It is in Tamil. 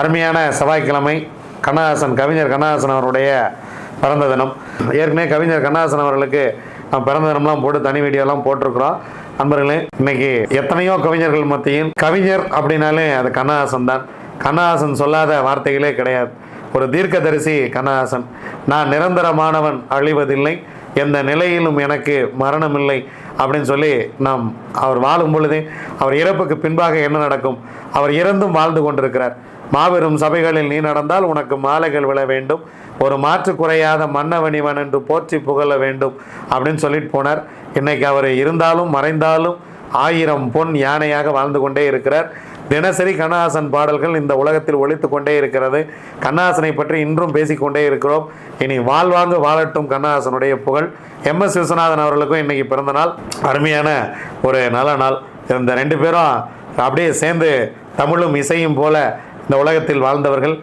அருமையான செவ்வாய்க்கிழமை கண்ணதாசன் கவிஞர் கண்ணதாசன் அவருடைய பிறந்த தினம். ஏற்கனவே கவிஞர் கண்ணதாசன் அவர்களுக்கு நான் பிறந்த தினம்லாம் போட்டு தனி வீடியோலாம் போட்டிருக்கிறோம். நண்பர்களே இன்னைக்கு எத்தனையோ கவிஞர்கள் மத்தியில் கவிஞர் அப்படின்னாலே அது கண்ணதாசன் தான். கண்ணதாசன் சொல்லாத வார்த்தைகளே கிடையாது. ஒரு தீர்க்கதரிசி கண்ணதாசன். நான் நிரந்தரமானவன் அழிவதில்லை. எந்த நிலையிலும் எனக்கு மரணமில்லை அப்படின்னு சொல்லி நாம் அவர் வாழும் பொழுதே அவர் இறப்புக்கு பின்பாக என்ன நடக்கும்? அவர் இறந்தும் வாழ்ந்து கொண்டிருக்கிறார். மாபெரும் சபைகளில் நீ நடந்தால் உனக்கு மாலைகள் விழ வேண்டும். ஒரு மாற்று குறையாத மன்னவனிவன் என்று போற்றி புகழ வேண்டும் அப்படின்னு சொல்லிட்டு போனார். இன்னைக்கு அவர் இருந்தாலும் மறைந்தாலும் ஆயிரம் பொன் யானையாக வாழ்ந்து கொண்டே இருக்கிறார். தினசரி கண்ணஹாசன் பாடல்கள் இந்த உலகத்தில் ஒழித்து கொண்டே இருக்கிறது. கண்ணஹாசனை பற்றி இன்றும் பேசிக்கொண்டே இருக்கிறோம். இனி வாழ்வாங்க வாழட்டும் கண்ணஹாசனுடைய புகழ். எம். எஸ். விஸ்வநாதன் அவர்களுக்கும் இன்றைக்கி பிறந்த நாள். அருமையான ஒரு நல்ல நாள். இந்த ரெண்டு பேரும் அப்படியே சேர்ந்து தமிழும் இசையும் போல இந்த உலகத்தில் வாழ்ந்தவர்கள்.